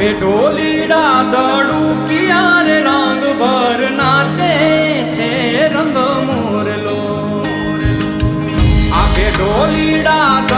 આવે ઢોલીડા દડું કિયારે રંગ ભર નાચે છે રંગ મોરલો? આવે ઢોલીડા